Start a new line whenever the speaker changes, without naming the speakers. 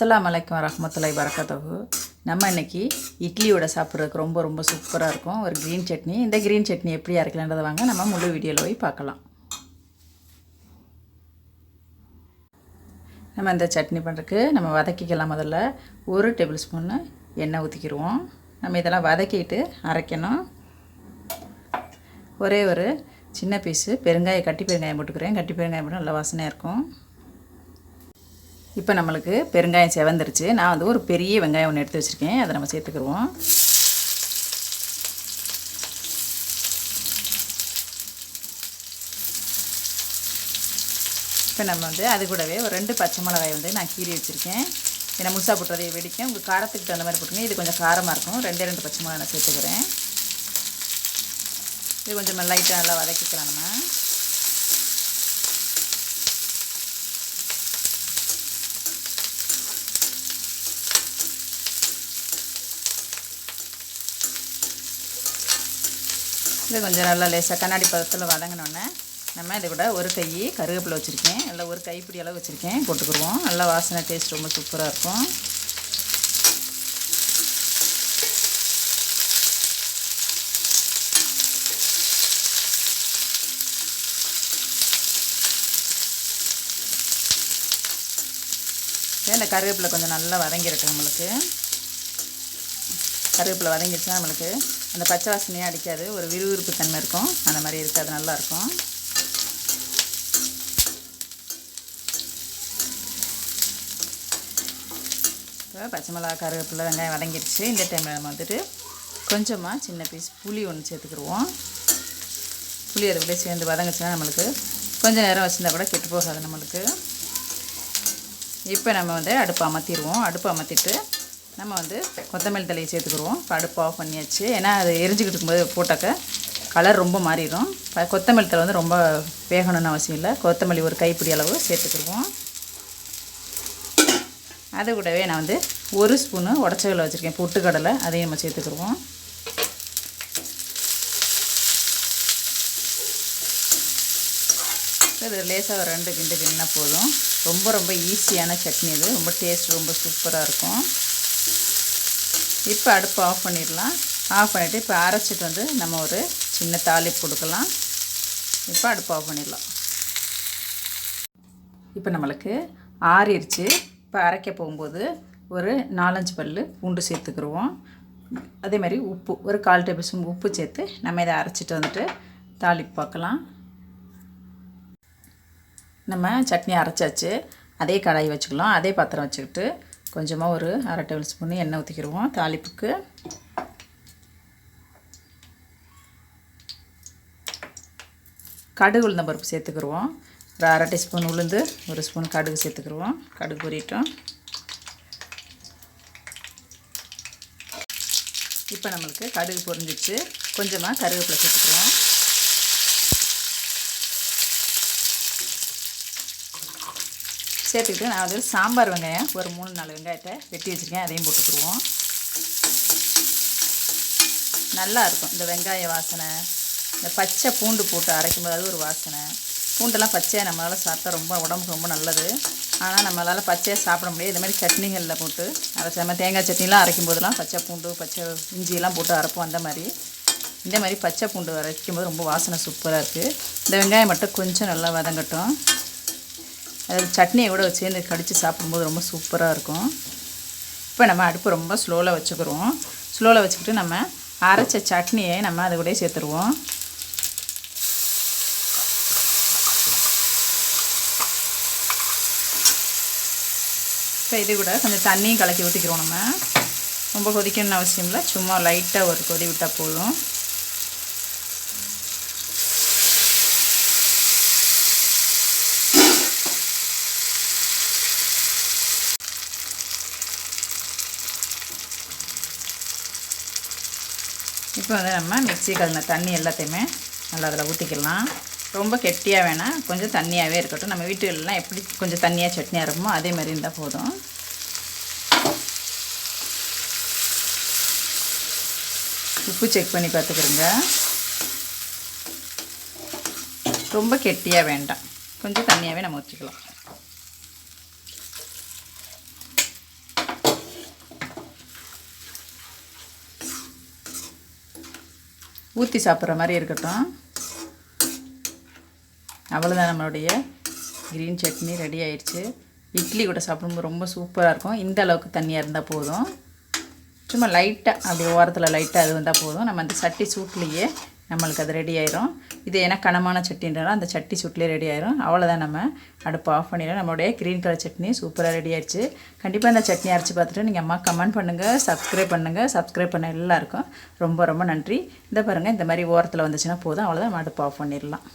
அஸ்லாம் வலைக்கம் வரஹ்மத்துல்லாஹி வரகாத்தஹு நம்ம இன்றைக்கி இட்லியோட சாப்பிட்றதுக்கு ரொம்ப ரொம்ப சூப்பராக இருக்கும். ஒரு க்ரீன் சட்னி. இந்த க்ரீன் சட்னி எப்படி அரைக்கலான்றதை வாங்க நம்ம முழு வீடியோவில் போய் பார்க்கலாம். நம்ம இந்த சட்னி பண்ணுறதுக்கு நம்ம வதக்கிக்கலாம் முதல்ல. ஒரு டேபிள் ஸ்பூன்னு எண்ணெய் ஊற்றிக்கிடுவோம் நம்ம இதெல்லாம் வதக்கிட்டு அரைக்கணும். ஒரே ஒரு சின்ன பீஸு பெருங்காயம் கட்டி பெருங்காயம் போட்டுக்கிறேன். கட்டி பெருங்காயம் போட்டு நல்லா வாசனையாக இருக்கும். இப்போ நம்மளுக்கு பெருங்காயம் செவந்துருச்சு. நான் வந்து ஒரு பெரிய வெங்காயம் ஒன்று எடுத்து வச்சுருக்கேன். அதை நம்ம சேர்த்துக்கிடுவோம் இப்போ நம்ம வந்து அது கூடவே ஒரு ரெண்டு பச்சை மிளகாய் வந்து நான் கீறி வச்சுருக்கேன். ஏன்னா முழுசாக போட்டுறதை வெடிக்கும். உங்கள் காரத்துக்கு தகுந்த மாதிரி போட்டுங்க இது கொஞ்சம் காரமாக இருக்கும். ரெண்டே ரெண்டு பச்சை மிளகாய் நான் சேர்த்துக்கிறேன். இது கொஞ்சம் லைட்டாக நல்லா வதக்கிக்கலாம் நம்ம. இது கொஞ்சம் நல்லா லேசாக கண்ணாடி பதத்தில் வதங்கினோன்னே நம்ம இது கூட ஒரு கை கருவேப்பிலை வச்சுருக்கேன். நல்லா ஒரு கைப்பிடி அளவு வச்சுருக்கேன். போட்டுக்குருவோம் நல்லா வாசனை டேஸ்ட் ரொம்ப சூப்பராக இருக்கும். இந்த கருவேப்பிலை கொஞ்சம் நல்லா வதங்கிருக்கு நம்மளுக்கு. கருவேப்பிலை வதங்கிடுச்சுன்னா நம்மளுக்கு அந்த பச்சை வாசனையே அடிக்காது. ஒரு விறுவிறுப்பு தன்மை இருக்கும். அந்த மாதிரி இருக்காது நல்லாயிருக்கும் இப்போ பச்சை மிளகா கருவேப்பிலை வெங்காயம் வதங்கிடுச்சு இந்த டைமில் நம்ம வந்துட்டு கொஞ்சமாக சின்ன பீஸ் புளி ஒன்று சேர்த்துக்கிடுவோம். புளி அதுக்குள்ளே சேர்ந்து வதங்கிச்சுன்னா நம்மளுக்கு கொஞ்சம் நேரம் வச்சுருந்தா கூட கெட்டு போகாது நம்மளுக்கு. இப்போ நம்ம வந்து அடுப்பை அமர்த்திடுவோம் அடுப்பை அமர்த்திட்டு நம்ம வந்து கொத்தமல்லி தலையை சேர்த்துக்குருவோம் அடுப்பு ஆஃப் பண்ணியாச்சு. ஏன்னா அது எரிஞ்சிக்கிட்டு இருக்கும்போது போட்டாக்க கலர் ரொம்ப மாறிடும். கொத்தமல்லி தலை வந்து ரொம்ப வேகணும்னு அவசியம் இல்லை. கொத்தமல்லி ஒரு கைப்பிடி அளவு சேர்த்துக்குருவோம் அது கூடவே நான் வந்து ஒரு ஸ்பூனு உடச்சக்கடலை வச்சுருக்கேன். பொட்டுக்கடலை அதையும் நம்ம சேர்த்துக்குருவோம் இது லேசாக ஒரு ரெண்டு கிண்டு கிண்டினா போதும். ரொம்ப ரொம்ப ஈஸியான சட்னி இது. ரொம்ப டேஸ்ட் ரொம்ப சூப்பராக இருக்கும். இப்போ அடுப்பு ஆஃப் பண்ணிடலாம். ஆஃப் பண்ணிவிட்டு இப்போ அரைச்சிட்டு வந்து நம்ம ஒரு சின்ன தாளிப்பு கொடுக்கலாம். இப்போ அடுப்பு ஆஃப் பண்ணிடலாம். இப்போ நம்மளுக்கு ஆறிடுச்சு இப்போ அரைக்க போகும்போது ஒரு நாலஞ்சு பல் பூண்டு சேர்த்துக்கிடுவோம் அதே மாதிரி உப்பு ஒரு கால் டேபிள் ஸ்பூன் உப்பு சேர்த்து நம்ம இதை அரைச்சிட்டு வந்துட்டு தாளிப்பு பார்க்கலாம். நம்ம சட்னி அரைச்சாச்சு. அதே கடாய் வச்சுக்கலாம். அதே பாத்திரம் வச்சுக்கிட்டு கொஞ்சமாக ஒரு அரை டேபிள் ஸ்பூன் எண்ணெய் ஊற்றிக்கிடுவோம் தாளிப்புக்கு. கடுகு உளுந்த பருப்பு சேர்த்துக்கிடுவோம் ஒரு அரை டீஸ்பூன் உளுந்து ஒரு ஸ்பூன் கடுகு சேர்த்துக்கிடுவோம் கடுகு பொரியட்டும். இப்போ நம்மளுக்கு கடுகு பொரிஞ்சிச்சு கொஞ்சமாக கருவேப்பிலை சேர்த்துக்குருவோம். சேர்த்துக்கிட்டு நான் வந்து சாம்பார் வெங்காயம் ஒரு மூணு நாலு வெங்காயத்தை வெட்டி வச்சுருக்கேன். அதையும் போட்டுக்கிடுவோம் நல்லா இருக்கும். இந்த வெங்காய வாசனை இந்த பச்சை பூண்டு போட்டு அரைக்கும் போது அது ஒரு வாசனை. பூண்டெல்லாம் பச்சையாக நம்மளால் சாப்பிட்டா ரொம்ப உடம்புக்கு ரொம்ப நல்லது. ஆனால் நம்மளால் பச்சையாக சாப்பிட முடியாது. இந்த மாதிரி சட்னிகளில் போட்டு அரைச்ச மாதிரி தேங்காய் சட்னிலாம் அரைக்கும் போதெல்லாம் பச்சை பூண்டு பச்சை இஞ்சியெல்லாம் போட்டு அரைப்போம் அந்த மாதிரி. இந்த மாதிரி பச்சை பூண்டு அரைக்கும் போது ரொம்ப வாசனை சூப்பராக இருக்குது இந்த வெங்காயம் மட்டும் கொஞ்சம் நல்லா வதங்கட்டும். அதாவது சட்னியை கூட சேர்ந்து கடித்து சாப்பிடும்போது ரொம்ப சூப்பராக இருக்கும். இப்போ நம்ம அடுப்பு ரொம்ப ஸ்லோவில் வச்சுக்கிறோம். ஸ்லோவில் வச்சுக்கிட்டு நம்ம அரைச்ச சட்னியை நம்ம அதை கூட சேர்த்துருவோம். இப்போ இது கூட கொஞ்சம் தண்ணியும் கலக்கி ஊற்றிக்கிறோம் நம்ம. ரொம்ப கொதிக்கணும்னு அவசியம் இல்லை. சும்மா லைட்டாக ஒரு கொதி விட்டால் போதும். இப்போ வந்து நம்ம மிக்ஸி கலந்த தண்ணி எல்லாத்தையுமே நல்லா அதில் ஊற்றிக்கலாம் ரொம்ப கெட்டியாக வேணாம் கொஞ்சம் தண்ணியாகவே இருக்கட்டும். நம்ம வீட்டுகளெலாம் எப்படி கொஞ்சம் தண்ணியாக சட்னியாக இருக்குமோ அதே மாதிரி இருந்தால் போதும். உப்பு செக் பண்ணி பார்த்துக்கிறோங்க. ரொம்ப கெட்டியாக வேண்டாம். கொஞ்சம் தண்ணியாகவே நம்ம வச்சுக்கலாம் ஊற்றி சாப்பிட்ற மாதிரி இருக்கட்டும். அவ்வளோதான் நம்மளுடைய க்ரீன் சட்னி ரெடி ஆயிடுச்சு. இட்லி கூட சாப்பிடும்போது ரொம்ப சூப்பராக இருக்கும். இந்த அளவுக்கு தண்ணியாக இருந்தால் போதும். சும்மா லைட்டாக அப்படி ஓரத்தில் லைட்டாக அது வந்தால் போதும். நம்ம அந்த சட்டி சூட்லேயே நம்மளுக்கு அது ரெடி ஆயிரும். இது ஏன்னா கனமான சட்டின்றனால அந்த சட்டி சுட்டிலே ரெடி ஆயிரும். அவ்வளோதான் நம்ம அடுப்பு ஆஃப் பண்ணிடலாம் நம்மளுடைய க்ரீன் கலர் சட்னி சூப்பராக ரெடி ஆயிடுச்சு. கண்டிப்பாக இந்த சட்னி அரைச்சி பார்த்துட்டு நீங்கள் அம்மா கமெண்ட் பண்ணுங்கள் சப்ஸ்கிரைப் பண்ணுங்கள் சப்ஸ்கிரைப் பண்ண எல்லாருக்கும் ரொம்ப ரொம்ப நன்றி. இந்த பாருங்கள் இந்த மாதிரி ஓரத்தில் வந்துச்சுன்னா போதும். அவ்வளோதான் நம்ம அடுப்பு ஆஃப் பண்ணிடலாம்.